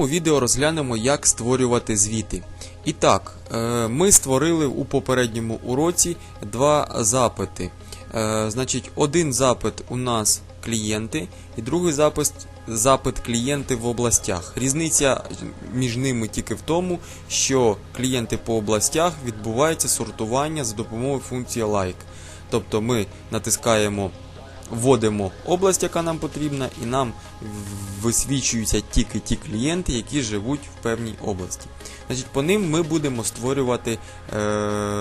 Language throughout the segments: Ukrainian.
У відео розглянемо, як створювати звіти. І так, е, ми створили у попередньому уроці два запити. Е, Значить, один запит у нас клієнти, і другий запит, запит клієнти в областях. Різниця між ними тільки в тому, що клієнти по областях відбувається сортування за допомогою функції like. Тобто ми натискаємо вводимо область, яка нам потрібна, і нам висвічуються тільки ті клієнти, які живуть в певній області. Значить, по ним ми будемо створювати е,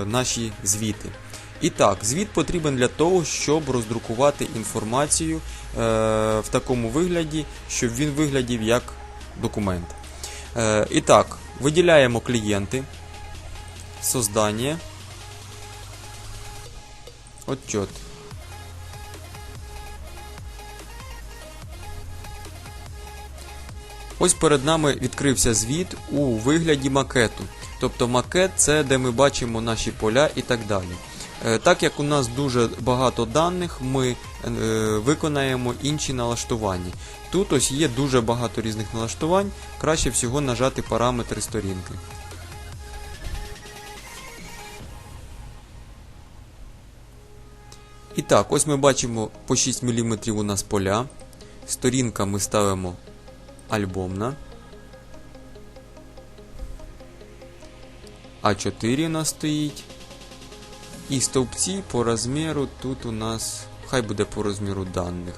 наші звіти. І так, звіт потрібен для того, щоб роздрукувати інформацію е, в такому вигляді, щоб він виглядів як документ. Е, і так, виділяємо клієнти, создання, отчет. Ось перед нами відкрився звіт у вигляді макету. Тобто макет це де ми бачимо наші поля і так далі. Е, Так як у нас дуже багато даних, ми е, виконаємо інші налаштування. Тут ось є дуже багато різних налаштувань, краще всього нажати параметри сторінки. І так, ось ми бачимо по 6 мм у нас поля. Сторінка ми ставимо альбомна. А4 у нас стоїть. І стовпці по розміру тут у нас. Хай буде по розміру даних.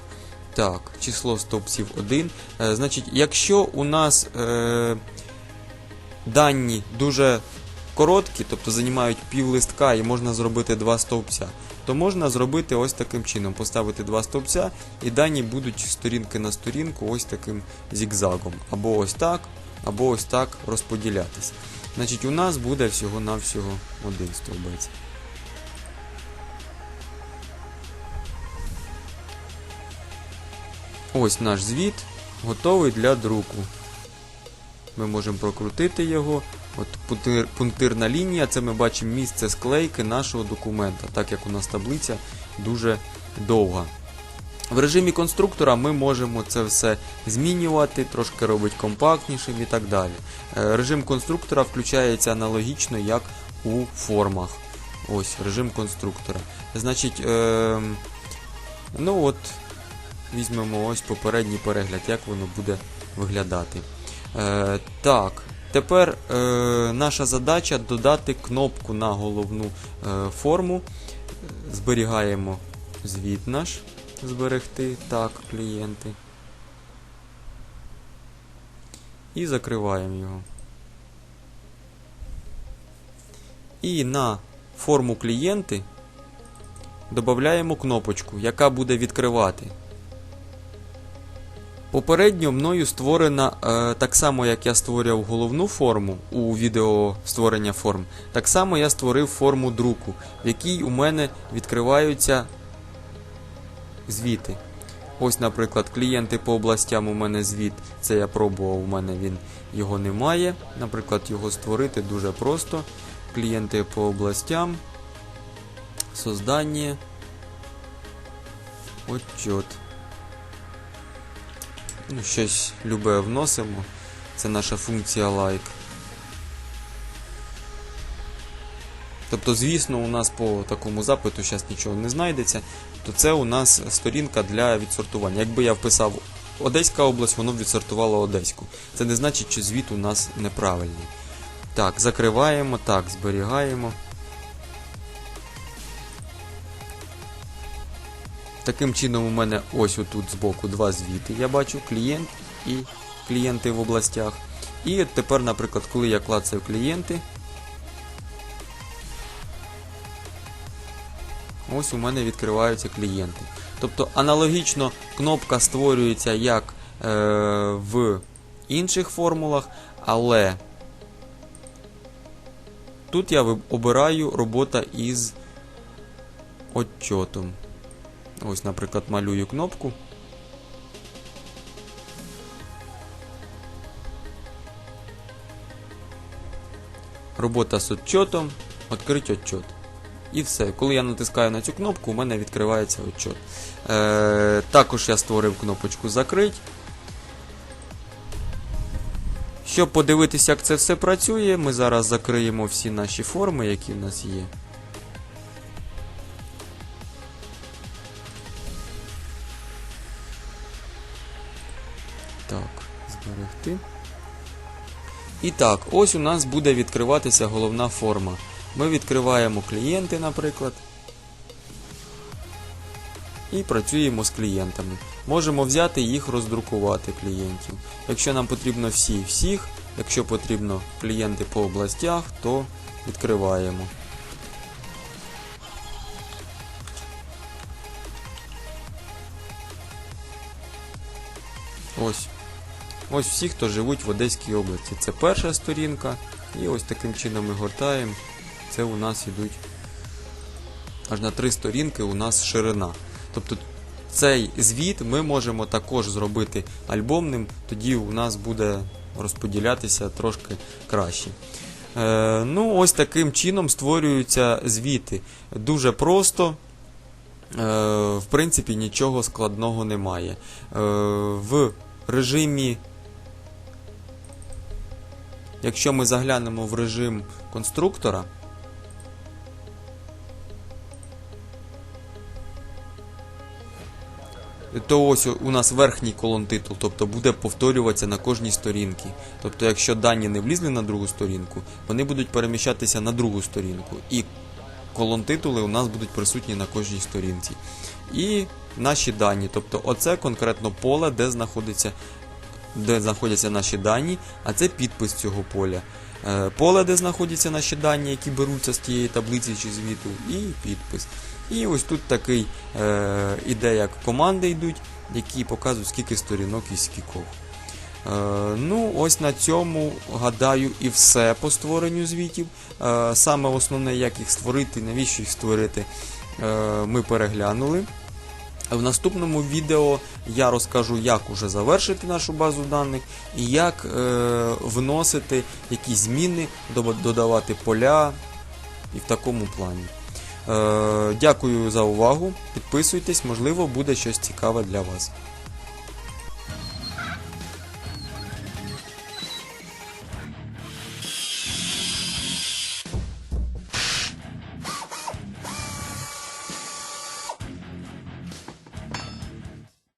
Так, число стовпців 1. Е, значить, якщо у нас е, дані дуже короткі, тобто займають пів листка і можна зробити два стовпця, то можна зробити ось таким чином: поставити два стовпця, і дані будуть сторінки на сторінку ось таким зігзагом. Або ось так, або ось так розподілятись. Значить, у нас буде всього-навсього один стовбець. Ось наш звіт готовий для друку. Ми можемо прокрутити його. От пунктир- пунктирна лінія, це ми бачимо місце склейки нашого документа, так як у нас таблиця дуже довга. В режимі конструктора ми можемо це все змінювати, трошки робити компактнішим і так далі. Е, Режим конструктора включається аналогічно, як у формах. Ось режим конструктора. Значить, е, ну от, візьмемо ось попередній перегляд, як воно буде виглядати. Е, так, тепер е, наша задача додати кнопку на головну е, форму. Зберігаємо звіт наш. Зберегти. Так, клієнти. І закриваємо його. І на форму клієнти додаємо кнопочку, яка буде відкривати. Попередньо мною створена е, так само, як я створював головну форму у відео створення форм, так само я створив форму друку, в якій у мене відкриваються звіти. Ось, наприклад, клієнти по областям у мене звіт. Це я пробував, у мене він його немає. Наприклад, його створити дуже просто. Клієнти по областям. Создання. Отчет. Ну, щось любе вносимо. Це наша функція like. Тобто, звісно, у нас по такому запиту зараз нічого не знайдеться, то це у нас сторінка для відсортування. Якби я вписав Одеська область, воно б відсортувало Одеську. Це не значить, що звіт у нас неправильний. Так, закриваємо, так, зберігаємо. Таким чином, у мене ось отут збоку два звіти. Я бачу клієнт і клієнти в областях. І тепер, наприклад, коли я клацаю клієнти, ось у мене відкриваються клієнти. Тобто аналогічно кнопка створюється як е, в інших формулах, але тут я обираю робота із отчотом. Ось, наприклад, малюю кнопку. Робота з отчотом, відкрити отчот. І все. Коли я натискаю на цю кнопку, у мене відкривається отчот. Е, також я створив кнопочку Закрить. Щоб подивитися, як це все працює, ми зараз закриємо всі наші форми, які в нас є. Зберегти. І так, ось у нас буде відкриватися головна форма. Ми відкриваємо клієнти, наприклад. І працюємо з клієнтами. Можемо взяти їх роздрукувати клієнтів. Якщо нам потрібно всі всіх, якщо потрібно клієнти по областях, то відкриваємо. Ось. Ось всі, хто живуть в Одеській області. Це перша сторінка. І ось таким чином ми гортаємо. Це у нас ідуть аж на три сторінки у нас ширина. Тобто цей звіт ми можемо також зробити альбомним, тоді у нас буде розподілятися трошки краще. Е, ну, ось таким чином створюються звіти. Дуже просто. Е, в принципі, нічого складного немає. Е, в режимі, якщо ми заглянемо в режим конструктора, то ось у нас верхній колон титул, тобто буде повторюватися на кожній сторінці. Тобто, якщо дані не влізли на другу сторінку, вони будуть переміщатися на другу сторінку. І колон титули у нас будуть присутні на кожній сторінці. І наші дані, тобто оце конкретно поле, де знаходиться. Де знаходяться наші дані, а це підпис цього поля. Е, Поле, де знаходяться наші дані, які беруться з тієї таблиці чи звіту, і підпис. І ось тут такий е, іде, як команди йдуть, які показують, скільки сторінок і скількох. Е, ну, ось на цьому, гадаю, і все по створенню звітів. Е, саме основне, як їх створити, навіщо їх створити, е, ми переглянули. В наступному відео я розкажу, як уже завершити нашу базу даних і як е, вносити якісь зміни, додавати поля і в такому плані. Е, дякую за увагу. Підписуйтесь, можливо, буде щось цікаве для вас.